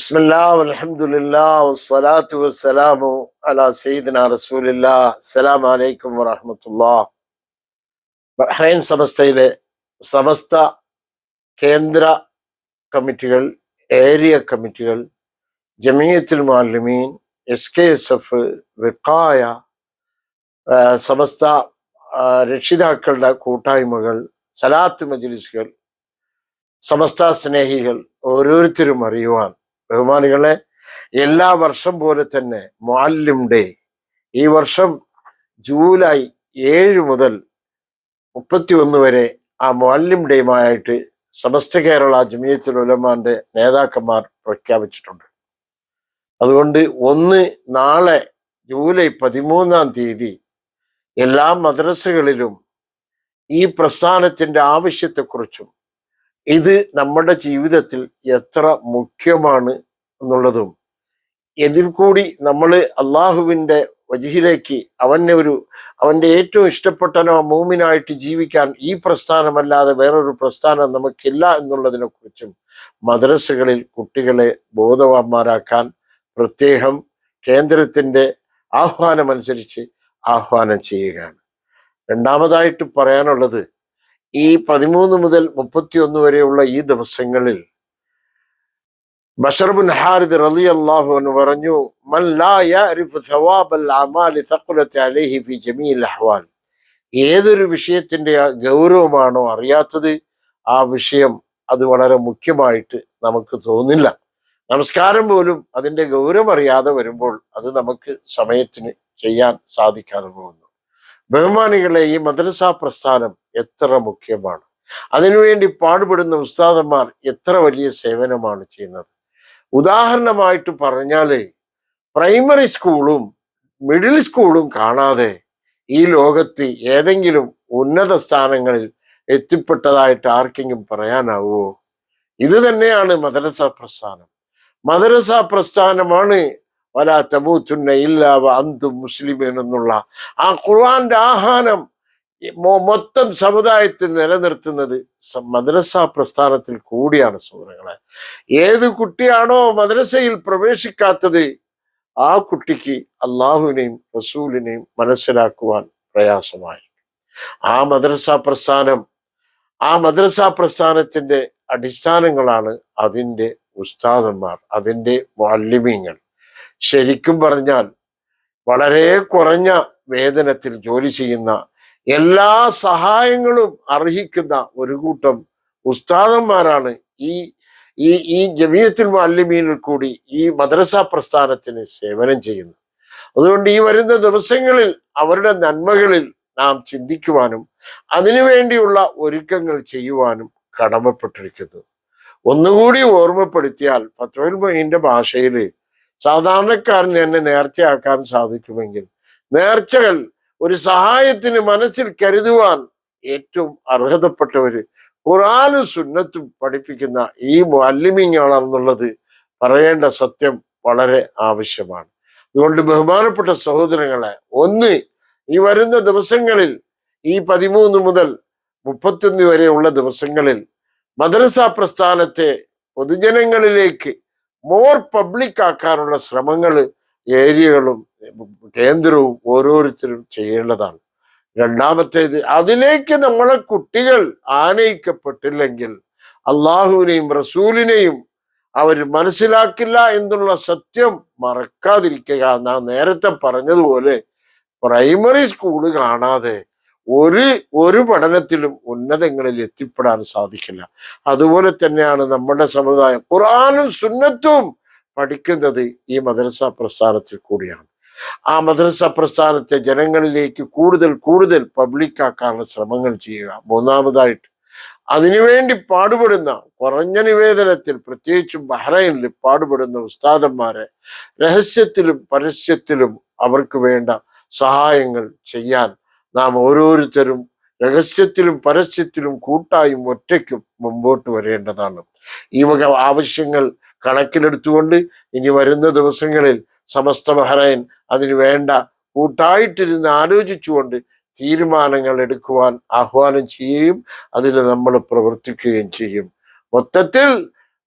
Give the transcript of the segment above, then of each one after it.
بسم الله والحمد لله والصلاة والسلام على سيدنا رسول الله السلام عليكم ورحمة الله Bahrain സമസ്തയിലെ സമസ്ത കേന്ദ്ര കമ്മിറ്റികൾ area കമ്മിറ്റികൾ Jamiyathul Muallimeen S K S F Viqaya ആ, സമസ്ത ആ, രക്ഷിതാക്കളുടെ കൂട്ടായ്മകൾ സലാത്ത് മജ്ലിസുകൾ സമസ്ത സ്നേഹികൾ ഓരോരുത്തരും അറിയുവാൻ ബഹുമാനികളെ എല്ലാ വർഷം പോലെ തന്നെ മുഅല്ലിം ഡേ. ഈ വർഷം ജൂലൈ ഏഴ് മുതൽ മുപ്പത്തി ഒന്ന് വരെ ആ മുഅല്ലിം ഡേയുമായിട്ട് സമസ്ത കേരള ജമിയത്തുൽ ഉലമാന്റെ നേതാക്കന്മാർ പ്രഖ്യാപിച്ചിട്ടുണ്ട്. അതുകൊണ്ട് ഒന്ന് നാളെ ജൂലൈ പതിമൂന്നാം തീയതി എല്ലാ മദ്രസകളിലും ഈ പ്രസ്ഥാനത്തിന്റെ ആവശ്യത്തെക്കുറിച്ചും ഇത് നമ്മുടെ ജീവിതത്തിൽ എത്ര മുഖ്യമാണ് എന്നുള്ളതും ഇതിൽ കൂടി നമ്മൾ അള്ളാഹുവിന്റെ വജിഹിലേക്ക് അവനെ ഒരു അവന്റെ ഏറ്റവും ഇഷ്ടപ്പെട്ടനോ മൂമിനായിട്ട് ജീവിക്കാൻ ഈ പ്രസ്ഥാനമല്ലാതെ വേറൊരു പ്രസ്ഥാനം നമുക്കില്ല എന്നുള്ളതിനെ കുറിച്ചും മദ്രസകളിൽ കുട്ടികളെ ബോധവാന്മാരാക്കാൻ പ്രത്യേകം കേന്ദ്രത്തിന്റെ ആഹ്വാനമനുസരിച്ച് ആഹ്വാനം ചെയ്യുകയാണ്. രണ്ടാമതായിട്ട് പറയാനുള്ളത് ഈ പതിമൂന്ന് മുതൽ മുപ്പത്തിയൊന്ന് വരെയുള്ള ഈ ദിവസങ്ങളിൽ ബഷർബുൻ ഹാരിദ് റലി അള്ളാഹു എന്ന് പറഞ്ഞു ഏതൊരു വിഷയത്തിന്റെ ഗൗരവമാണോ അറിയാത്തത് ആ വിഷയം അത് വളരെ മുഖ്യമായിട്ട് നമുക്ക് തോന്നില്ല. നമസ്കാരം പോലും അതിന്റെ ഗൗരവം അറിയാതെ വരുമ്പോൾ അത് നമുക്ക് സമയത്തിന് ചെയ്യാൻ സാധിക്കാതെ പോകുന്നു. ബഹുമാനികളെ ഈ മദ്രസ പ്രസ്ഥാനം എത്ര മുഖ്യമാണ്? അതിനുവേണ്ടി പാടുപെടുന്ന ഉസ്താദന്മാർ എത്ര വലിയ സേവനമാണ് ചെയ്യുന്നത്? ഉദാഹരണമായിട്ട് പറഞ്ഞാൽ പ്രൈമറി സ്കൂളും മിഡിൽ സ്കൂളും കാണാതെ ഈ ലോകത്ത് ഏതെങ്കിലും ഉന്നത സ്ഥാനങ്ങളിൽ എത്തിപ്പെട്ടതായിട്ട് ആർക്കെങ്കിലും പറയാനാവോ? ഇത് തന്നെയാണ് മദ്രസ പ്രസ്ഥാനം. മദ്രസ പ്രസ്ഥാനമാണ് വല തമൂത്തുന്ന ഇല്ല അന്തും മുസ്ലിമീൻ എന്നുള്ള ആ ഖുർആന്റെ ആഹ്വാനം മൊത്തം സമുദായത്തിൽ നിലനിർത്തുന്നത് മദ്രസ പ്രസ്ഥാനത്തിൽ കൂടിയാണ് സുഹൃത്തുക്കളെ ഏത് കുട്ടിയാണോ മദ്രസയിൽ പ്രവേശിക്കാത്തത് ആ കുട്ടിക്ക് അള്ളാഹുവിനെയും റസൂലിനെയും മനസ്സിലാക്കുവാൻ പ്രയാസമായി ആ മദ്രസ പ്രസ്ഥാനം ആ മദ്രസ പ്രസ്ഥാനത്തിന്റെ അടിസ്ഥാനങ്ങളാണ് അതിന്റെ ഉസ്താദന്മാർ അതിന്റെ മാലിമ്യങ്ങൾ ശരിക്കും പറഞ്ഞാൽ വളരെ കുറഞ്ഞ വേതനത്തിൽ ജോലി ചെയ്യുന്ന എല്ലാ സഹായങ്ങളും അർഹിക്കുന്ന ഒരു കൂട്ടം ഉസ്താദന്മാരാണ് ഈ ഈ ഈ ജമീയത്തിൽ മാലിമീനിൽ കൂടി ഈ മദ്രസ പ്രസ്ഥാനത്തിന് സേവനം ചെയ്യുന്നത്. അതുകൊണ്ട് ഈ വരുന്ന ദിവസങ്ങളിൽ അവരുടെ നന്മകളിൽ നാം ചിന്തിക്കുവാനും അതിനുവേണ്ടിയുള്ള ഒരുക്കങ്ങൾ ചെയ്യുവാനും കടമപ്പെട്ടിരിക്കുന്നു. ഒന്നുകൂടി ഓർമ്മപ്പെടുത്തിയാൽ പത്രോൽമൊഴിന്റെ ഭാഷയിൽ സാധാരണക്കാരന് എന്നെ നേർച്ചയാക്കാൻ സാധിക്കുമെങ്കിൽ നേർച്ചകൾ ഒരു സഹായത്തിന് മനസ്സിൽ കരുതുവാൻ ഏറ്റവും അർഹതപ്പെട്ടവര് ഖുറാനും സുന്നത്തും പഠിപ്പിക്കുന്ന ഈ മാലിന്യങ്ങളാണെന്നുള്ളത് പറയേണ്ട സത്യം വളരെ ആവശ്യമാണ്. അതുകൊണ്ട് ബഹുമാനപ്പെട്ട സഹോദരങ്ങളെ ഒന്ന് ഈ വരുന്ന ദിവസങ്ങളിൽ ഈ പതിമൂന്ന് മുതൽ മുപ്പത്തൊന്ന് വരെയുള്ള ദിവസങ്ങളിൽ മദ്രസ പ്രസ്ഥാനത്തെ പൊതുജനങ്ങളിലേക്ക് മോർ പബ്ലിക് ആക്കാനുള്ള ശ്രമങ്ങൾ ഏരിയകളും കേന്ദ്രവും ഓരോരുത്തരും ചെയ്യേണ്ടതാണ്. രണ്ടാമത്തേത് അതിലേക്ക് നമ്മളെ കുട്ടികൾ ആനയിക്കപ്പെട്ടില്ലെങ്കിൽ അള്ളാഹുവിനെയും റസൂലിനെയും അവർ മനസ്സിലാക്കില്ല എന്നുള്ള സത്യം മറക്കാതിരിക്കുക നാം നേരത്തെ പറഞ്ഞതുപോലെ പ്രൈമറി സ്കൂൾ കാണാതെ ഒരു ഒരു പഠനത്തിലും ഉന്നതങ്ങളിൽ എത്തിപ്പെടാൻ സാധിക്കില്ല. അതുപോലെ തന്നെയാണ് നമ്മുടെ സമുദായം ഖുറാനും സുന്നത്തും പഠിക്കുന്നത് ഈ മദ്രസ പ്രസ്ഥാനത്തിൽ കൂടിയാണ്. ആ മദ്രസ പ്രസ്ഥാനത്തെ ജനങ്ങളിലേക്ക് കൂടുതൽ കൂടുതൽ പബ്ലിക്കാക്കാനുള്ള ശ്രമങ്ങൾ ചെയ്യുക. മൂന്നാമതായിട്ട് അതിനുവേണ്ടി പാടുപെടുന്ന കുറഞ്ഞ നിവേദനത്തിൽ പ്രത്യേകിച്ചും ബഹ്റൈനിൽ പാടുപെടുന്ന ഉസ്താദന്മാരെ രഹസ്യത്തിലും പരസ്യത്തിലും അവർക്ക് വേണ്ട സഹായങ്ങൾ ചെയ്യാൻ നാം ഓരോരുത്തരും രഹസ്യത്തിലും പരസ്യത്തിലും കൂട്ടായും ഒറ്റയ്ക്കും മുമ്പോട്ട് വരേണ്ടതാണ്. ഈ വക ആവശ്യങ്ങൾ കണക്കിലെടുത്തുകൊണ്ട് ഇനി വരുന്ന ദിവസങ്ങളിൽ സമസ്ത ബഹ്റൈൻ അതിന് വേണ്ട കൂട്ടായിട്ടിരുന്ന് ആലോചിച്ചുകൊണ്ട് തീരുമാനങ്ങൾ എടുക്കുവാൻ ആഹ്വാനം ചെയ്യുകയും അതിൽ നമ്മൾ പ്രവർത്തിക്കുകയും ചെയ്യും. മൊത്തത്തിൽ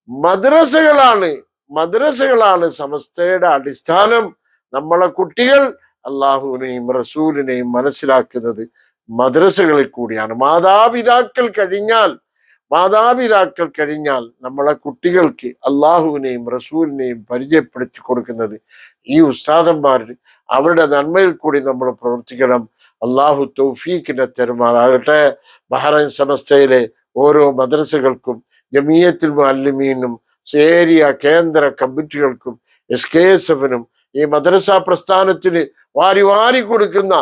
മദ്രസകളാണ് മദ്രസകളാണ് സമസ്തയുടെ അടിസ്ഥാനം. നമ്മളെ കുട്ടികൾ അള്ളാഹുവിനെയും റസൂലിനെയും മനസ്സിലാക്കുന്നത് മദ്രസകളിൽ കൂടിയാണ്. മാതാപിതാക്കൾ കഴിഞ്ഞാൽ മാതാപിതാക്കൾ കഴിഞ്ഞാൽ നമ്മളെ കുട്ടികൾക്ക് അള്ളാഹുവിനെയും റസൂലിനെയും പരിചയപ്പെടുത്തി കൊടുക്കുന്നത് ഈ ഉസ്താദന്മാർ അവരുടെ നന്മയിൽ കൂടി നമ്മൾ പ്രവർത്തിക്കണം. അള്ളാഹു തൗഫീഖിനെ തെരുമാറാകട്ടെ. ബഹ്റൈൻ സമസ്തയിലെ ഓരോ മദ്രസകൾക്കും ജമീയത്തിൽ മാലിമീനും ഏരിയ കേന്ദ്ര കമ്മിറ്റികൾക്കും എസ് കെ എസ് എഫിനും ഈ മദ്രസ പ്രസ്ഥാനത്തിന് വാരി വാരി കൊടുക്കുന്ന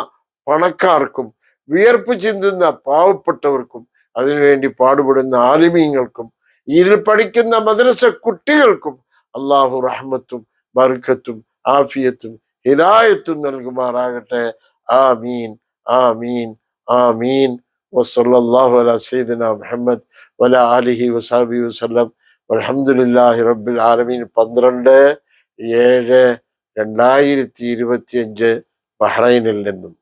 പണക്കാർക്കും വിയർപ്പ് ചിന്തുന്ന പാവപ്പെട്ടവർക്കും അതിനുവേണ്ടി പാടുപെടുന്ന ആലിമീങ്ങൾക്കും ഇതിൽ പഠിക്കുന്ന മദ്രസ കുട്ടികൾക്കും അള്ളാഹു റഹ്മത്തും ബർക്കത്തും ആഫിയത്തും ഹിദായത്തും നൽകുമാറാകട്ടെ. ആമീൻ ആമീൻ ആമീൻ. വസല്ലല്ലാഹു അലാ സൈദന മുഹമ്മദ് വല അലിഹി വസാബി വസ്ലം അലഹമുല്ലാഹി റബ്ബിൽ ആലമീൻ. പന്ത്രണ്ട് ഏഴ് രണ്ടായിരത്തി ഇരുപത്തിയഞ്ച് ബഹ്റൈനിൽ നിന്നും.